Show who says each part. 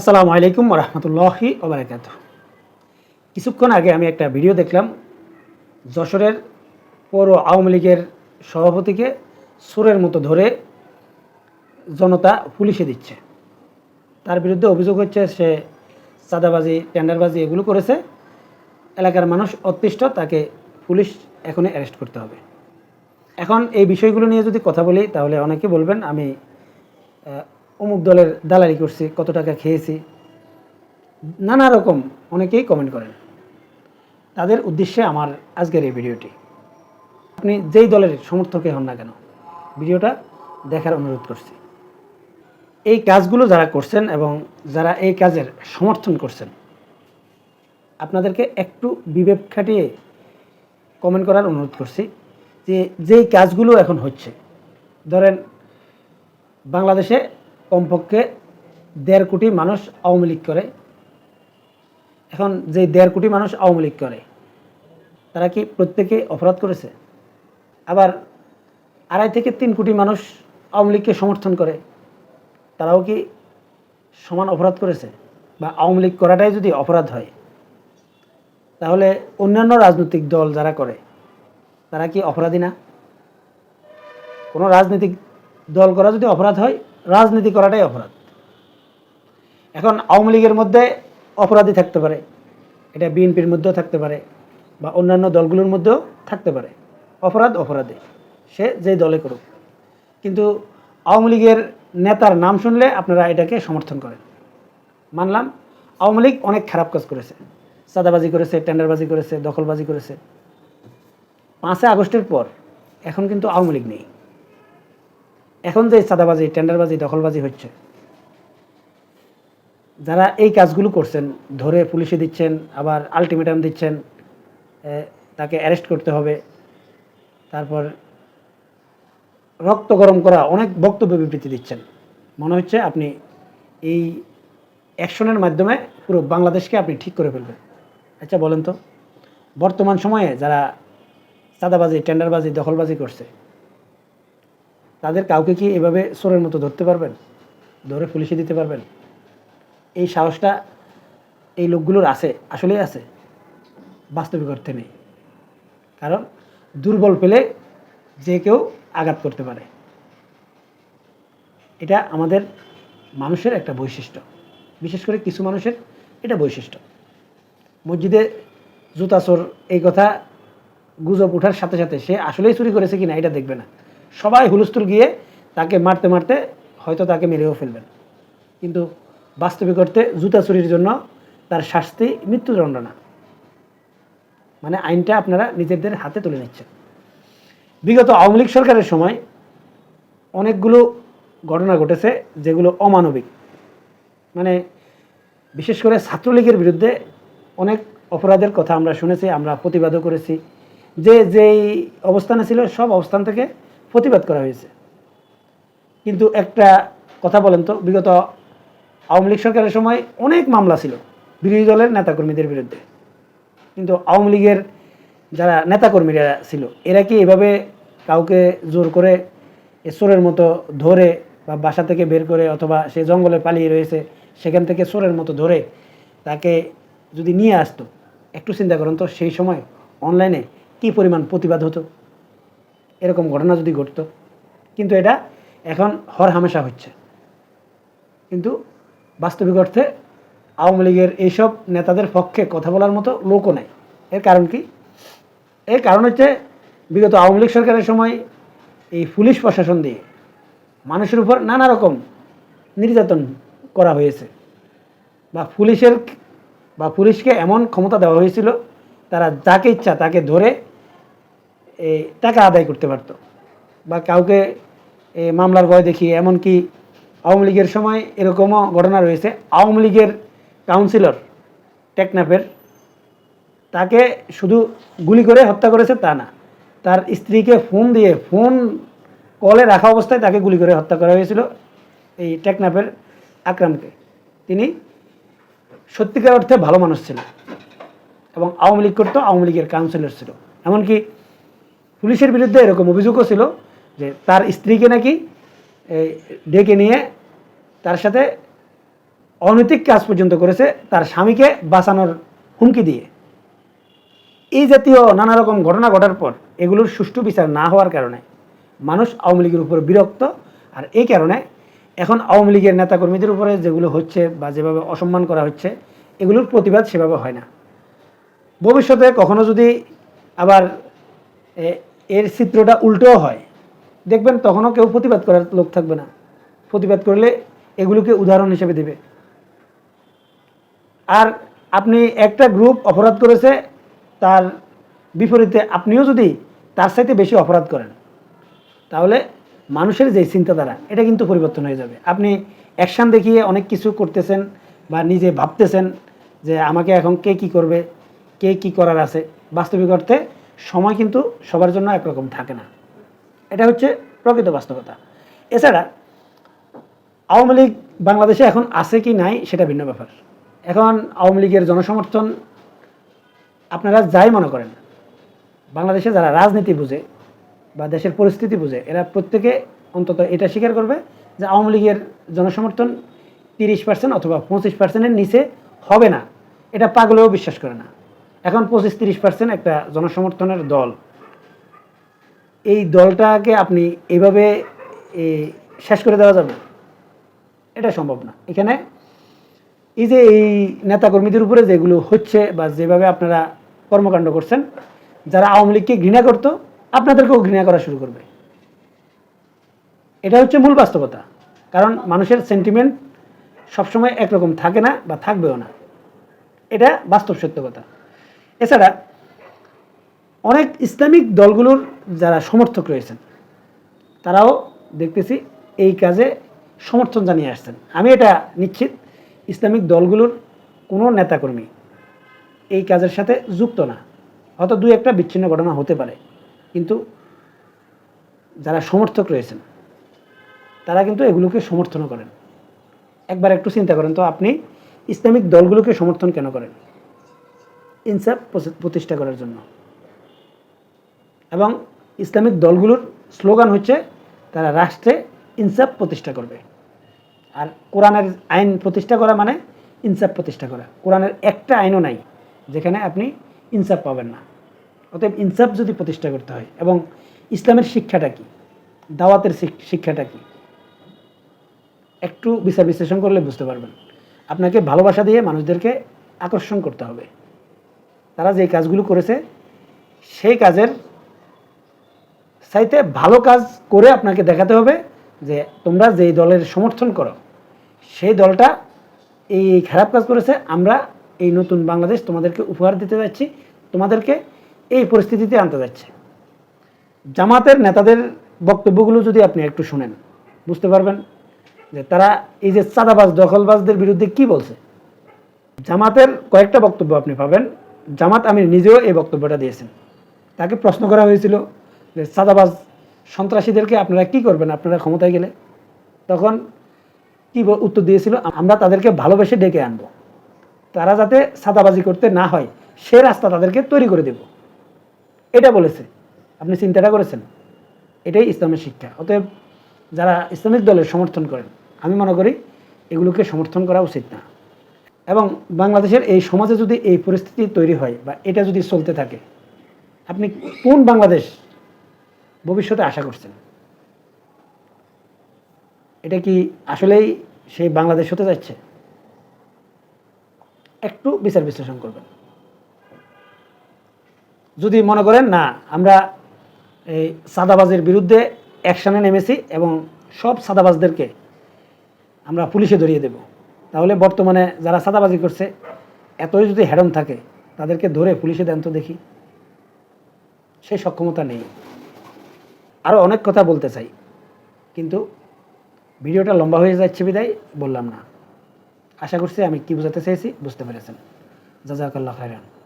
Speaker 1: আসসালামু আলাইকুম রহমতুল্লাহি ওবরাকাত কিছুক্ষণ আগে আমি একটা ভিডিও দেখলাম যশোরের পৌর আওয়ামী লীগের সভাপতিকে সুরের মতো ধরে জনতা পুলিশে দিচ্ছে তার বিরুদ্ধে অভিযোগ হচ্ছে সে চাঁদাবাজি টেন্ডারবাজি এগুলো করেছে এলাকার মানুষ অতিষ্ঠ তাকে পুলিশ এখনই অ্যারেস্ট করতে হবে এখন এই বিষয়গুলো নিয়ে যদি কথা বলি তাহলে অনেকে বলবেন আমি অমুক দলের দালালি করছি কত টাকা খেয়েছি নানা রকম অনেকেই কমেন্ট করেন তাদের উদ্দেশ্যে আমার আজকের এই ভিডিওটি আপনি যেই দলের সমর্থকে হন না কেন ভিডিওটা দেখার অনুরোধ করছি এই কাজগুলো যারা করছেন এবং যারা এই কাজের সমর্থন করছেন আপনাদেরকে একটু বিবেক খাটিয়ে কমেন্ট করার অনুরোধ করছি যে যেই কাজগুলো এখন হচ্ছে ধরেন বাংলাদেশে কমপক্ষে দেড় কোটি মানুষ আওয়ামী লীগ করে এখন যে দেড় কোটি মানুষ আওয়ামী লীগ করে তারা কি প্রত্যেকে অপরাধ করেছে আবার আড়াই থেকে তিন কোটি মানুষ আওয়ামী লীগকে সমর্থন করে তারাও কি সমান অপরাধ করেছে বা আওয়ামী লীগ করাটাই যদি অপরাধ হয় তাহলে অন্যান্য রাজনৈতিক দল যারা করে তারা কি অপরাধী না কোনো রাজনৈতিক দল করা যদি অপরাধ হয় রাজনীতি করাটাই অপরাধ এখন আওয়ামী লীগের মধ্যে অপরাধী থাকতে পারে এটা বিএনপির মধ্যেও থাকতে পারে বা অন্যান্য দলগুলোর মধ্যেও থাকতে পারে অপরাধ অপরাধে সে যে দলে করুক কিন্তু আওয়ামী লীগের নেতার নাম শুনলে আপনারা এটাকে সমর্থন করেন মানলাম আওয়ামী লীগ অনেক খারাপ কাজ করেছে চাঁদাবাজি করেছে টেন্ডারবাজি করেছে দখলবাজি করেছে পাঁচে আগস্টের পর এখন কিন্তু আওয়ামী লীগ নেই এখন যে চাঁদাবাজি টেন্ডারবাজি দখলবাজি হচ্ছে যারা এই কাজগুলো করছেন ধরে পুলিশে দিচ্ছেন আবার আলটিমেটাম দিচ্ছেন তাকে অ্যারেস্ট করতে হবে তারপর রক্ত গরম করা অনেক বক্তব্য বিবৃতি দিচ্ছেন মনে হচ্ছে আপনি এই অ্যাকশনের মাধ্যমে পুরো বাংলাদেশকে আপনি ঠিক করে ফেলবেন আচ্ছা বলেন তো বর্তমান সময়ে যারা চাঁদাবাজি টেন্ডারবাজি দখলবাজি করছে তাদের কাউকে কি এভাবে সোরের মতো ধরতে পারবেন ধরে পুলিশে দিতে পারবেন এই সাহসটা এই লোকগুলোর আছে আসলেই আছে বাস্তবিক অর্থে নেই কারণ দুর্বল পেলে যে কেউ আঘাত করতে পারে এটা আমাদের মানুষের একটা বৈশিষ্ট্য বিশেষ করে কিছু মানুষের এটা বৈশিষ্ট্য মসজিদে জুতাচোর এই কথা গুজব ওঠার সাথে সাথে সে আসলেই চুরি করেছে কিনা এটা দেখবে না সবাই হুলস্থুল গিয়ে তাকে মারতে মারতে হয়তো তাকে মেরেও ফেলবেন কিন্তু বাস্তবিক অর্থে জুতা চুরির জন্য তার শাস্তি মৃত্যুদণ্ড না মানে আইনটা আপনারা নিজেদের হাতে তুলে নিচ্ছেন বিগত আওয়ামী লীগ সরকারের সময় অনেকগুলো ঘটনা ঘটেছে যেগুলো অমানবিক মানে বিশেষ করে ছাত্রলীগের বিরুদ্ধে অনেক অপরাধের কথা আমরা শুনেছি আমরা প্রতিবাদও করেছি যে যেই অবস্থানে ছিল সব অবস্থান থেকে প্রতিবাদ করা হয়েছে কিন্তু একটা কথা বলেন তো বিগত আওয়ামী লীগ সরকারের সময় অনেক মামলা ছিল বিরোধী দলের নেতাকর্মীদের বিরুদ্ধে কিন্তু আওয়ামী লীগের যারা নেতাকর্মীরা ছিল এরা কি এভাবে কাউকে জোর করে চোরের মতো ধরে বা বাসা থেকে বের করে অথবা সে জঙ্গলে পালিয়ে রয়েছে সেখান থেকে চোরের মতো ধরে তাকে যদি নিয়ে আসতো একটু চিন্তা করেন তো সেই সময় অনলাইনে কি পরিমাণ প্রতিবাদ হতো এরকম ঘটনা যদি ঘটতো কিন্তু এটা এখন হর হামেশা হচ্ছে কিন্তু বাস্তবিক অর্থে আওয়ামী লীগের এইসব নেতাদের পক্ষে কথা বলার মতো লোকও নাই এর কারণ কি এর কারণ হচ্ছে বিগত আওয়ামী লীগ সরকারের সময় এই পুলিশ প্রশাসন দিয়ে মানুষের উপর নানা রকম নির্যাতন করা হয়েছে বা পুলিশের বা পুলিশকে এমন ক্ষমতা দেওয়া হয়েছিল তারা যাকে ইচ্ছা তাকে ধরে এই টাকা আদায় করতে পারত বা কাউকে মামলার ভয় দেখিয়ে এমনকি আওয়ামী লীগের সময় এরকমও ঘটনা রয়েছে আওয়ামী লীগের কাউন্সিলর টেকনাফের তাকে শুধু গুলি করে হত্যা করেছে তা না তার স্ত্রীকে ফোন দিয়ে ফোন কলে রাখা অবস্থায় তাকে গুলি করে হত্যা করা হয়েছিল এই টেকনাফের আক্রান্তে তিনি সত্যিকার অর্থে ভালো মানুষ ছিল এবং আওয়ামী লীগ করতো আওয়ামী লীগের কাউন্সিলর ছিল এমনকি পুলিশের বিরুদ্ধে এরকম অভিযোগও ছিল যে তার স্ত্রীকে নাকি ডেকে নিয়ে তার সাথে অনৈতিক কাজ পর্যন্ত করেছে তার স্বামীকে বাঁচানোর হুমকি দিয়ে এই জাতীয় নানা রকম ঘটনা ঘটার পর এগুলোর সুষ্ঠু বিচার না হওয়ার কারণে মানুষ আওয়ামী লীগের উপর বিরক্ত আর এই কারণে এখন আওয়ামী লীগের নেতাকর্মীদের উপরে যেগুলো হচ্ছে বা যেভাবে অসম্মান করা হচ্ছে এগুলোর প্রতিবাদ সেভাবে হয় না ভবিষ্যতে কখনো যদি আবার এর চিত্রটা উল্টোও হয় দেখবেন তখনও কেউ প্রতিবাদ করার লোক থাকবে না প্রতিবাদ করলে এগুলোকে উদাহরণ হিসেবে দেবে আর আপনি একটা গ্রুপ অপরাধ করেছে তার বিপরীতে আপনিও যদি তার সাথে বেশি অপরাধ করেন তাহলে মানুষের যে চিন্তাধারা এটা কিন্তু পরিবর্তন হয়ে যাবে আপনি অ্যাকশান দেখিয়ে অনেক কিছু করতেছেন বা নিজে ভাবতেছেন যে আমাকে এখন কে কি করবে কে কি করার আছে বাস্তবিক অর্থে সময় কিন্তু সবার জন্য একরকম থাকে না এটা হচ্ছে প্রকৃত বাস্তবতা এছাড়া আওয়ামী লীগ বাংলাদেশে এখন আছে কি নাই সেটা ভিন্ন ব্যাপার এখন আওয়ামী লীগের জনসমর্থন আপনারা যাই মনে করেন বাংলাদেশে যারা রাজনীতি বুঝে বা দেশের পরিস্থিতি বুঝে এরা প্রত্যেকে অন্তত এটা স্বীকার করবে যে আওয়ামী লীগের জনসমর্থন তিরিশ পার্সেন্ট অথবা পঁচিশ পার্সেন্টের নিচে হবে না এটা পাগলেও বিশ্বাস করে না এখন পঁচিশ তিরিশ পার্সেন্ট একটা জনসমর্থনের দল এই দলটাকে আপনি এভাবে শেষ করে দেওয়া যাবে এটা সম্ভব না এখানে এই যে এই নেতাকর্মীদের উপরে যেগুলো হচ্ছে বা যেভাবে আপনারা কর্মকাণ্ড করছেন যারা আওয়ামী লীগকে ঘৃণা করত আপনাদেরকেও ঘৃণা করা শুরু করবে এটা হচ্ছে মূল বাস্তবতা কারণ মানুষের সেন্টিমেন্ট সবসময় একরকম থাকে না বা থাকবেও না এটা বাস্তব সত্য কথা এছাড়া অনেক ইসলামিক দলগুলোর যারা সমর্থক রয়েছেন তারাও দেখতেছি এই কাজে সমর্থন জানিয়ে আসছেন আমি এটা নিশ্চিত ইসলামিক দলগুলোর কোনো নেতাকর্মী এই কাজের সাথে যুক্ত না হয়তো দু একটা বিচ্ছিন্ন ঘটনা হতে পারে কিন্তু যারা সমর্থক রয়েছেন তারা কিন্তু এগুলোকে সমর্থন করেন একবার একটু চিন্তা করেন তো আপনি ইসলামিক দলগুলোকে সমর্থন কেন করেন ইনসাফ প্রতিষ্ঠা করার জন্য এবং ইসলামিক দলগুলোর স্লোগান হচ্ছে তারা রাষ্ট্রে ইনসাফ প্রতিষ্ঠা করবে আর কোরআনের আইন প্রতিষ্ঠা করা মানে ইনসাফ প্রতিষ্ঠা করা কোরআনের একটা আইনও নাই যেখানে আপনি ইনসাফ পাবেন না অতএব ইনসাফ যদি প্রতিষ্ঠা করতে হয় এবং ইসলামের শিক্ষাটা কি দাওয়াতের শিক্ষাটা কি একটু বিচার বিশ্লেষণ করলে বুঝতে পারবেন আপনাকে ভালোবাসা দিয়ে মানুষদেরকে আকর্ষণ করতে হবে তারা যে কাজগুলো করেছে সেই কাজের সাইতে ভালো কাজ করে আপনাকে দেখাতে হবে যে তোমরা যেই দলের সমর্থন করো সেই দলটা এই খারাপ কাজ করেছে আমরা এই নতুন বাংলাদেশ তোমাদেরকে উপহার দিতে যাচ্ছি তোমাদেরকে এই পরিস্থিতিতে আনতে যাচ্ছে জামাতের নেতাদের বক্তব্যগুলো যদি আপনি একটু শুনেন বুঝতে পারবেন যে তারা এই যে চাঁদাবাজ দখলবাজদের বিরুদ্ধে কি বলছে জামাতের কয়েকটা বক্তব্য আপনি পাবেন জামাত আমির নিজেও এই বক্তব্যটা দিয়েছেন তাকে প্রশ্ন করা হয়েছিল যে সাদাবাজ সন্ত্রাসীদেরকে আপনারা কি করবেন আপনারা ক্ষমতায় গেলে তখন কি উত্তর দিয়েছিল আমরা তাদেরকে ভালোবেসে ডেকে আনবো তারা যাতে সাদাবাজি করতে না হয় সে রাস্তা তাদেরকে তৈরি করে দেব এটা বলেছে আপনি চিন্তাটা করেছেন এটাই ইসলামের শিক্ষা অতএব যারা ইসলামিক দলের সমর্থন করেন আমি মনে করি এগুলোকে সমর্থন করা উচিত না এবং বাংলাদেশের এই সমাজে যদি এই পরিস্থিতি তৈরি হয় বা এটা যদি চলতে থাকে আপনি কোন বাংলাদেশ ভবিষ্যতে আশা করছেন এটা কি আসলেই সেই বাংলাদেশ হতে যাচ্ছে একটু বিচার বিশ্লেষণ করবেন যদি মনে করেন না আমরা এই সাদাবাজের বিরুদ্ধে অ্যাকশানে নেমেছি এবং সব সাদাবাজদেরকে আমরা পুলিশে ধরিয়ে দেবো তাহলে বর্তমানে যারা সাদাবাজি করছে এতই যদি হ্যাডম থাকে তাদেরকে ধরে পুলিশে দেন তো দেখি সেই সক্ষমতা নেই আরও অনেক কথা বলতে চাই কিন্তু ভিডিওটা লম্বা হয়ে যাচ্ছে বিদায় বললাম না আশা করছি আমি কি বোঝাতে চেয়েছি বুঝতে পেরেছেন জাজাকাল্লাহ হাইরান